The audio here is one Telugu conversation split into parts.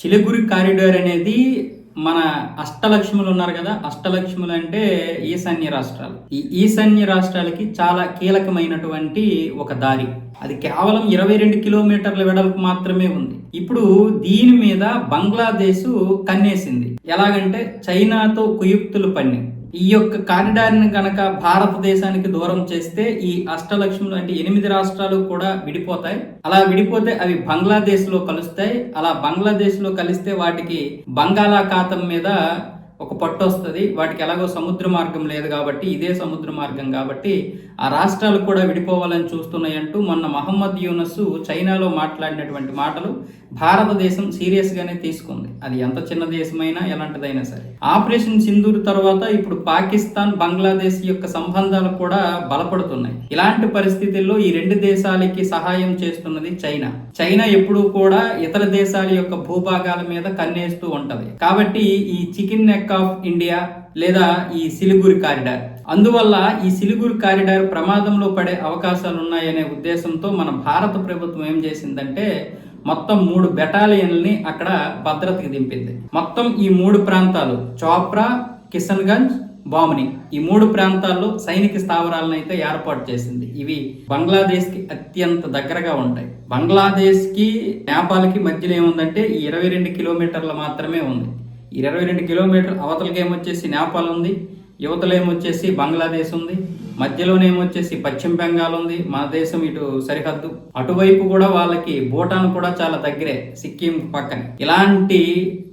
చిలుగురి కారిడార్ అనేది మన అష్టలక్ష్ములు ఉన్నారు కదా అష్టలక్ష్ములు అంటే ఈశాన్య రాష్ట్రాలు. ఈ ఈశాన్య రాష్ట్రాలకి చాలా కీలకమైనటువంటి ఒక దారి. అది కేవలం ఇరవై రెండు కిలోమీటర్ల వెడల్పు మాత్రమే ఉంది. ఇప్పుడు దీని మీద బంగ్లాదేశ్ కన్నేసింది. ఎలాగంటే చైనాతో కుయుక్తులు పన్ని ఈ యొక్క కారిడార్ని కనుక భారతదేశానికి దూరం చేస్తే ఈ అష్టలక్ష్ములు అంటే ఎనిమిది రాష్ట్రాలు కూడా విడిపోతాయి. అలా విడిపోతే అవి బంగ్లాదేశ్లో కలుస్తాయి. అలా బంగ్లాదేశ్లో కలిస్తే వాటికి బంగాళాఖాతం మీద ఒక పట్టు వస్తుంది. వాటికి ఎలాగో సముద్ర మార్గం లేదు కాబట్టి ఇదే సముద్ర మార్గం కాబట్టి ఆ రాష్ట్రాలు కూడా విడిపోవాలని చూస్తున్నాయంటూ మొన్న మహమ్మద్ యూనస్ చైనాలో మాట్లాడినటువంటి మాటలు. భారతదేశం సీరియస్గానే తీసుకుంది. అది ఎంత చిన్న దేశమైనా ఎలాంటిదైనా సరే. ఆపరేషన్ సింధూర్ తర్వాత ఇప్పుడు పాకిస్తాన్ బంగ్లాదేశ్ యొక్క సంబంధాలు కూడా బలపడుతున్నాయి. ఇలాంటి పరిస్థితుల్లో ఈ రెండు దేశాలకి సహాయం చేస్తున్నది చైనా. చైనా ఎప్పుడూ కూడా ఇతర దేశాల యొక్క భూభాగాల మీద కన్నేస్తూ ఉంటది. కాబట్టి ఈ చికెన్ నెక్ ఆఫ్ ఇండియా లేదా ఈ సిలిగురి కారిడార్. అందువల్ల ఈ సిలిగురి కారిడార్ ప్రమాదంలో పడే అవకాశాలు ఉన్నాయనే ఉద్దేశంతో మన భారత ప్రభుత్వం ఏం చేసిందంటే మొత్తం మూడు బెటాలియన్లని అక్కడ భద్రతకి దింపింది. మొత్తం ఈ మూడు ప్రాంతాలు చోప్రా కిషన్గంజ్ బాముని ఈ మూడు ప్రాంతాల్లో సైనిక స్థావరాలను అయితే ఏర్పాటు చేసింది. ఇవి బంగ్లాదేశ్కి అత్యంత దగ్గరగా ఉంటాయి. బంగ్లాదేశ్కి నేపాల్కి మధ్యలో ఏముందంటే ఈ ఇరవై రెండు కిలోమీటర్లు మాత్రమే ఉంది. ఇరవై రెండు కిలోమీటర్ అవతలకి ఏమొచ్చేసి నేపాల్ ఉంది యువతలో ఏమొచ్చేసి బంగ్లాదేశ్ ఉంది మధ్యలోనేమొచ్చేసి పశ్చిమ బెంగాల్ ఉంది. మన దేశం ఇటు సరిహద్దు. అటువైపు కూడా వాళ్ళకి భూటాన్ కూడా చాలా దగ్గరే సిక్కిం పక్కన. ఇలాంటి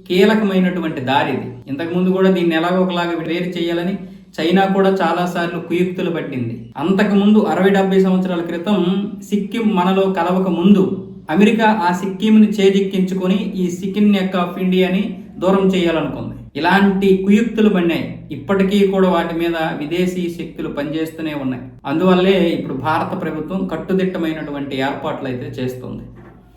కీలకమైనటువంటి దారి ఇది. ఇంతకుముందు కూడా దీన్ని ఎలాగో ఒకలాగా వేరు చేయాలని చైనా కూడా చాలా సార్లు కుయుక్తులు పట్టింది. అంతకు ముందు అరవై డెబ్బై సంవత్సరాల క్రితం సిక్కిం మనలో కలవక ముందు అమెరికా ఆ సిక్కింని చేజిక్కించుకొని ఈ సిక్కిం నెక్ ఆఫ్ ఇండియాని దూరం చేయాలనుకుంది. ఇలాంటి కుయుక్తులు పడినాయి. ఇప్పటికీ కూడా వాటి మీద విదేశీ శక్తులు పనిచేస్తూనే ఉన్నాయి. అందువల్లే ఇప్పుడు భారత ప్రభుత్వం కట్టుదిట్టమైనటువంటి ఏర్పాట్లు అయితే చేస్తుంది.